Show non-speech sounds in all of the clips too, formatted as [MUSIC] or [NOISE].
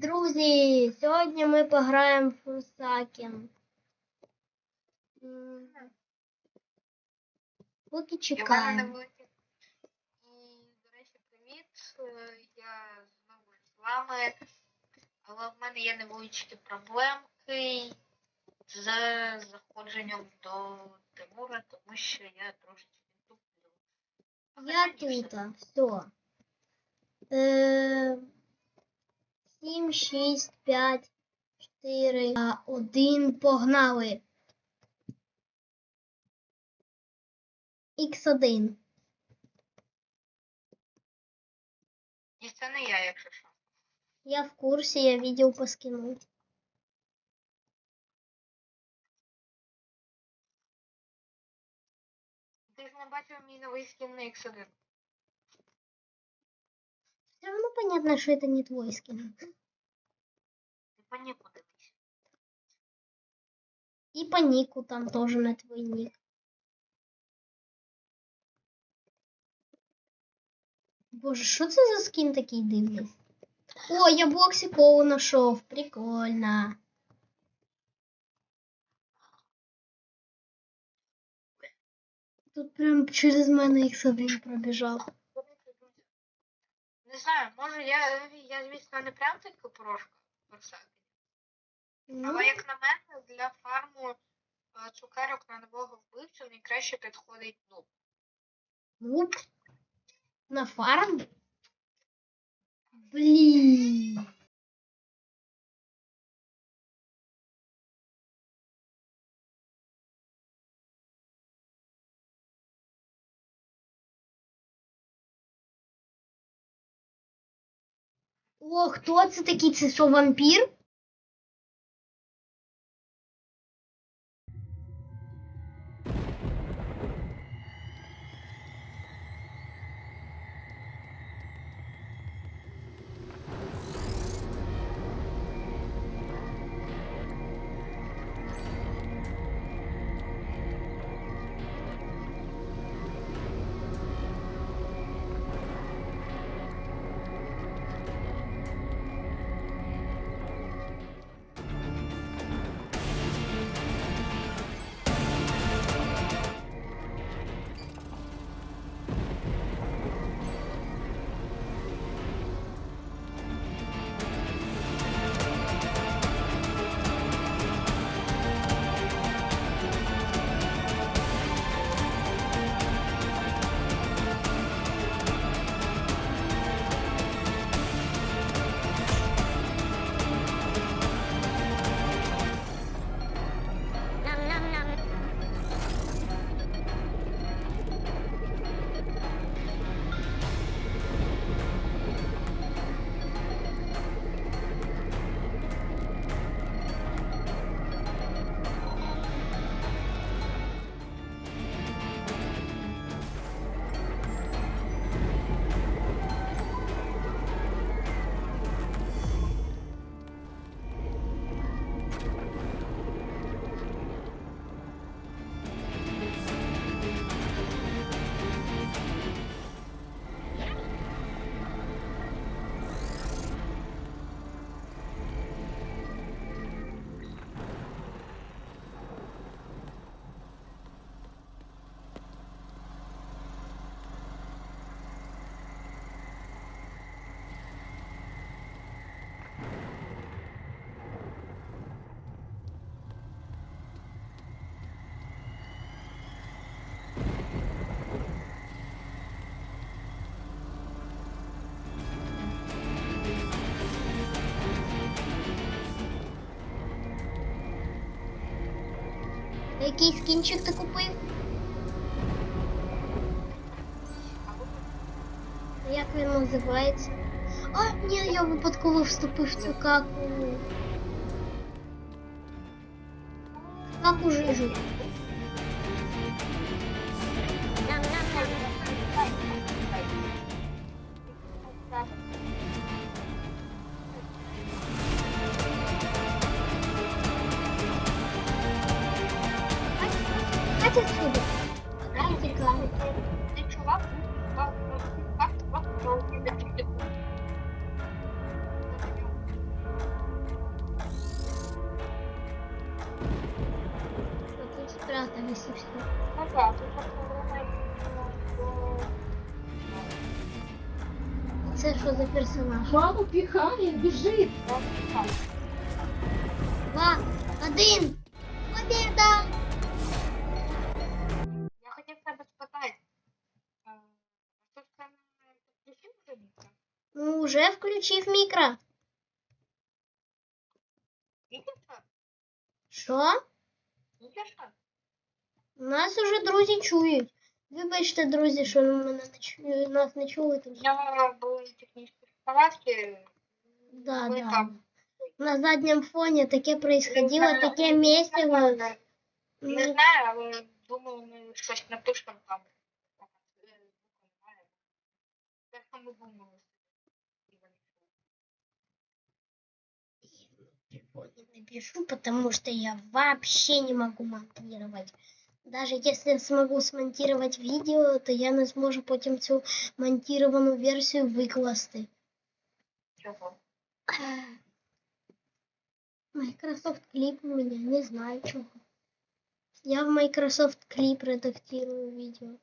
Друзі, сьогодні ми пограємо в. М, Поки чекаємо. І, до речі, привіт. Я знову з вами. Але в мене є невеличкі проблемки з заходженням до Тимура, тому що я трошечки туплю. Я тут, все. Е, 7, 6, 5, 4, 1, погнали. Х1. І це не я, якщо що. Я в курсі, я відео поскинуть. Ти ж не бачив мій новий скін на X1. Все равно понятно, что это не твой скин. Дивись. И по нику там тоже на твой ник. Боже, що це за скін такий дивний? О, я Блоксикову нашов. Прикольно. Тут прям через мене X1 пробіжав. До Не знаю, може я, я звісно, не прям таки порошка. Ну, Але як на мене, для фарму е, цукерок на нового вбивцю найкраще підходить ну. луп. На фарм? Блін. О, хто це такий? Це що, вампір? Який скінчик ти купив? Як він називається? А, ні, я випадково вступив в цю каку. В Каку жижу. Знаєте відкуди? Знаєте реклами. Ти чувак, Це що за персонаж? Маму піхає, біжить. Два, один. Я хотів тебе спитати. а, Ти в тебе включив вже мікро? Ну, уже включив мікро. Тільки що? Що? Тільки що? Нас уже друзі чують. Вибачте, друзі, що мене не чу- нас не чули. У Тому... нього були технічні неполадки. Да, ми да. там На заднем фоне таке происходило, Не знаю, таке не месиво. знаю, Не Ну, знаю, але думаю, ми щось напишемо там. Те, що ми думали. телефоне напишу, потому что я вообще не могу монтировать. Даже если смогу смонтировать видео, то я не зможу потім цю монтіровану версію викласти. Чого? Microsoft Clip у меня, не знаю чего. Я в Microsoft Clip редактирую видео.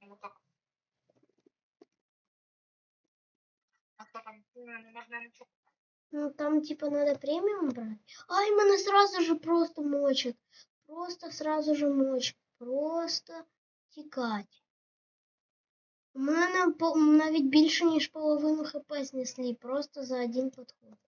Ну так. А що там ну, не можна нічого? Ну там типа надо премиум брать. Ай, мене сразу же просто мочат. Просто сразу же мочат. Просто тікать. У мене по- навіть більше, ніж половину хп знесли. Просто за один подход.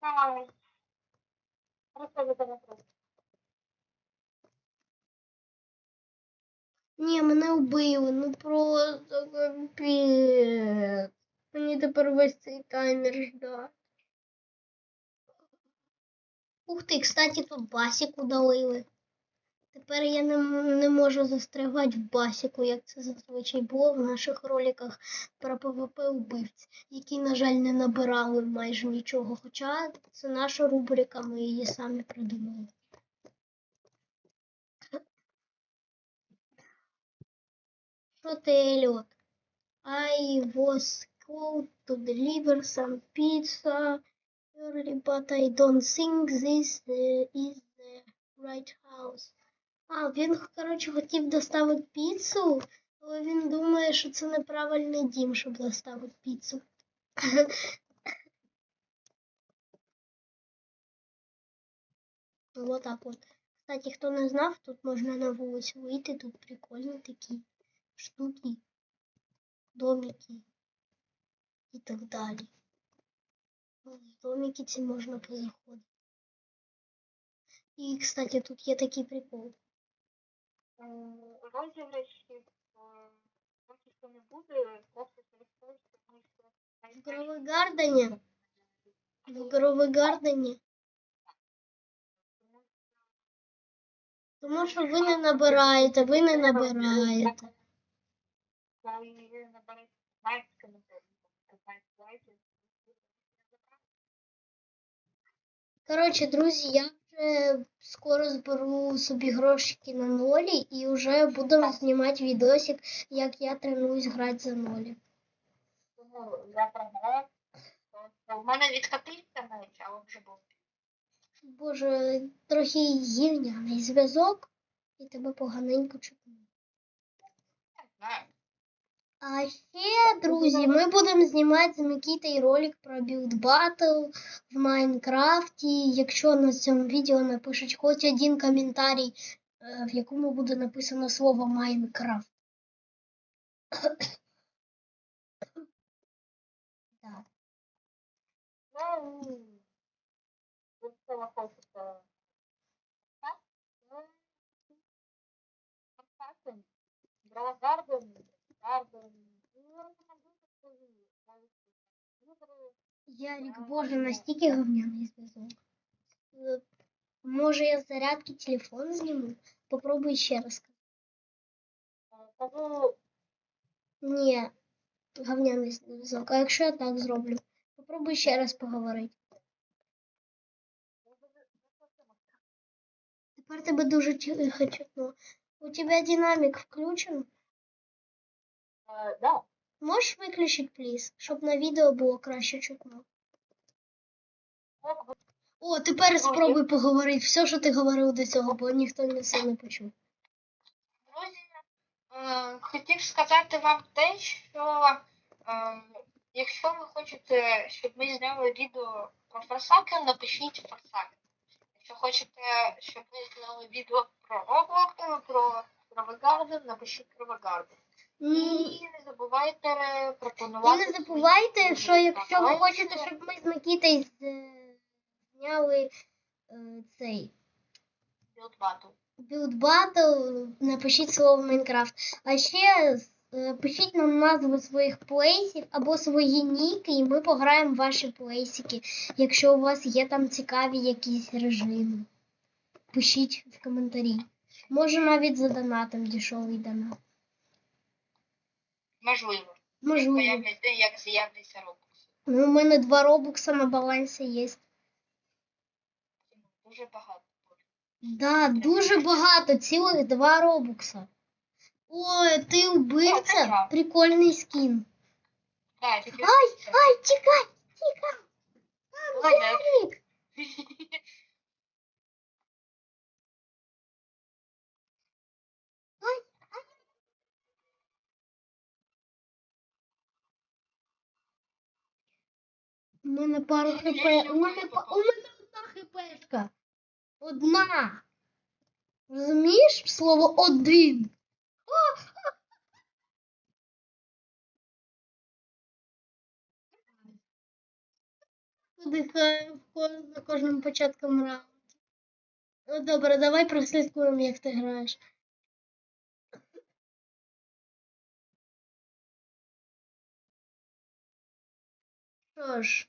Ай. Ні, мене вбили. Ну просто капець. Мені тепер весь цей таймер ждать. Ух ти, кстати, тут басіку удалили. Тепер я не, не можу застрягати в басіку, як це зазвичай було в наших роликах про ПВП убивць, які, на жаль, не набирали майже нічого. Хоча це наша рубрика, ми її самі придумали. Що ти, Еліот? I was called to deliver some pizza early, but I don't think this uh, is the right house. А, він, коротше, хотів доставити піцу, але він думає, що це неправильний дім, щоб доставити піцу. Вот так от. Кстати, хто не знав, тут можна на вулицю вийти, тут прикольні такі штуки, домики і так далі. В домики ці можна позаходити. І, кстати, тут є такий прикол. Розіграшів е, поки що не буде, просто користуюся, тому що В Гровегардені, в Гровегардені, тому що ви не набираєте, ви не набираєте. Коротше, друзі, я скоро зберу собі грошики на нолі і вже буду знімати відосик, як я тренуюсь грати за нолі. У мене відкатився меч, але вже був. Боже, трохи гівняний зв'язок, і тебе поганенько чутно. Не знаю. А ще, друзі, ми будемо знімати з Микітою ролик про білд батл в Майнкрафті. Якщо на цьому відео напишуть хоч один коментарій, е, в якому буде написано слово Майнкрафт. Так. Ну, якщо ви хочете. Так, ну, контактуємо. Гравогарден, Гарден. Ну, рекомендуйте свої. Вибори. Ярик, боже, настільки говняний зв'язок. Е, Може я з зарядки телефон зніму? Попробуй ще раз. Кажу, Ні, говняний зв'язок. А якщо я так зроблю? Попробуй ще раз поговорити. Тепер тебе дуже тихо чутно. У тебе динамик включен? е, да. Можеш виключити, пліз, щоб на відео було краще чутно. О, тепер спробуй поговорити все, що ти говорив до цього, бо ніхто не все не почув. Друзі, е, хотів сказати вам те, що е, якщо ви хочете, щоб ми зняли відео про форсаки, напишіть форсаки. Якщо хочете, щоб ми зняли відео про Roblox, про Кровогарден, напишіть Кровогарден. Ні. І не забувайте І пропонувати. не забувайте, що якщо ви хочете, щоб ми з Микітою з- е, зняли е, цей Build Battle. Build Battle, напишіть слово Майнкрафт. А ще е, пишіть нам назви своїх плейсів або свої ніки, і ми пограємо в ваші плейсики, якщо у вас є там цікаві якісь режими. Пишіть в коментарі. Може навіть за донатом дешевий донат. Можливо. Можливо. Появляться, як з'являться Roblox. Ну, у мене два робукса на балансі є. Дуже багато. Да, дуже багато, цілих два робукса. Ой, ти вбивця? Прикольний скін. Так, Ай, ай, тікай, тікай. Ладно. [LAUGHS] Ярик. У мене пару хп. У мене, па- у мене одна хпшка. Одна. Розумієш слово один? Подихаю на кожному початком раунду. Ну добре, давай прослідкуємо, як ти граєш. Що ж.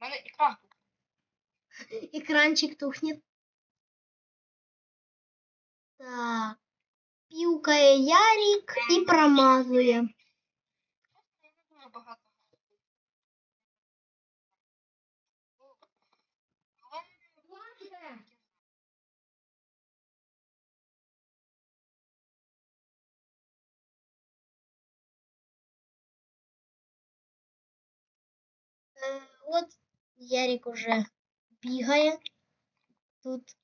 У мене екран. Екранчик тухнет. Так. Пілкає Ярик і промазує. Я не дуже багато. Але Е, От Ярик уже бігає. Тут [CLEARS THROAT]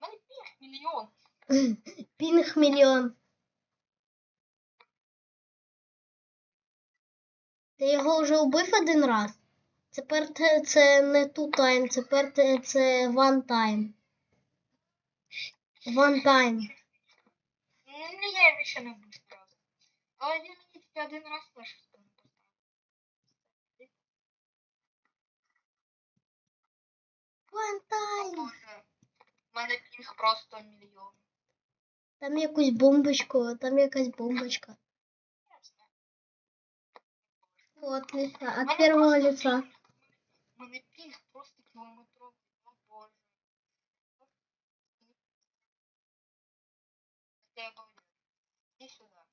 в мене піх мільйон. пінг мільйон. Ти його вже вбив один раз. Тепер це не ту тайм, тепер те- це one time. One time. Ну, я його ще не разу. Але він мені тільки один раз лише One time. Боже, в мене пінг просто мільйон. Там якусь бомбочку, там якась бомбочка. Ясно. От лица, У от мене первого просто лица. пінг- У мене пінг просто кілометровий. О боже. Я обалдел. Иди сюда.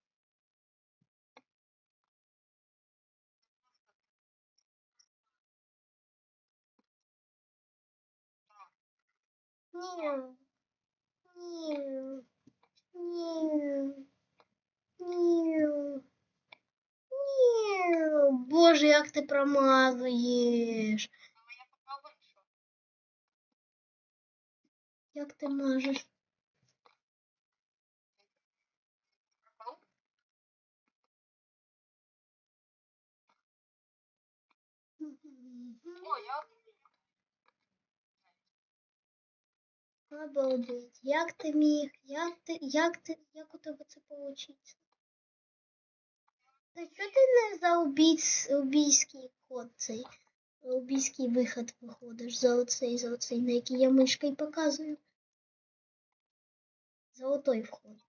Ні. Боже, як ти промазуєш. Як ти можеш? О, я Обалдеть. Як ти міг? Як ти, як ти, як у тебе це вийшло? Та що ти не за убійць, убійський ход цей? Убійський виход виходиш за оцей, за оцей, на який я мишкою показую. Золотой вход.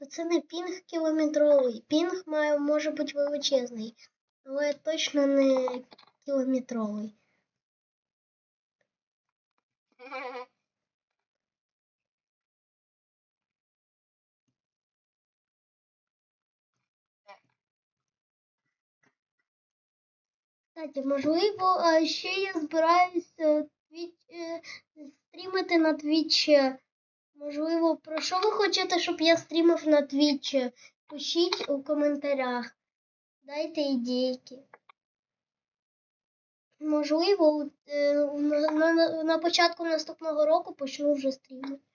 То це не пінг кілометровий. Пінг має, може бути величезний, але точно не кілометровий. Кстати, можливо, ще я збираюсь е, твіч, е, стрімити на Твічі. Можливо, про що ви хочете, щоб я стрімив на Твічі? Пишіть у коментарях. Дайте ідейки. Можливо, е, на, початку наступного року почну вже стрімити.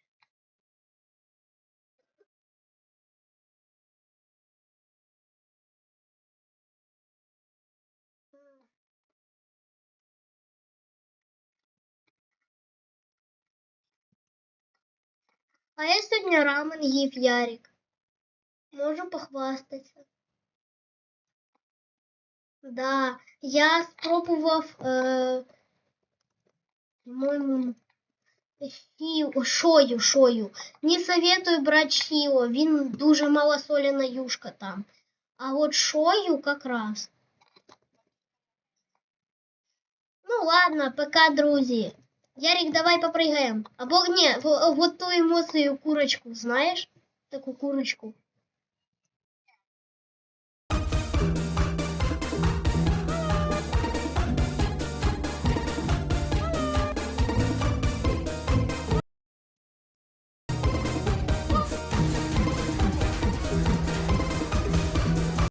А я сьогодні рамен їв Ярик. Можу похвастатися. Да, я спробував е, по-моєму, фіо, шою, шою. Не советую брати фіо, він дуже малосолена юшка там. А от шою как раз. Ну ладно, пока, друзі. Ярик, давай попрыгаем. Або не, вот ту эмоцию курочку, знаешь? Таку курочку.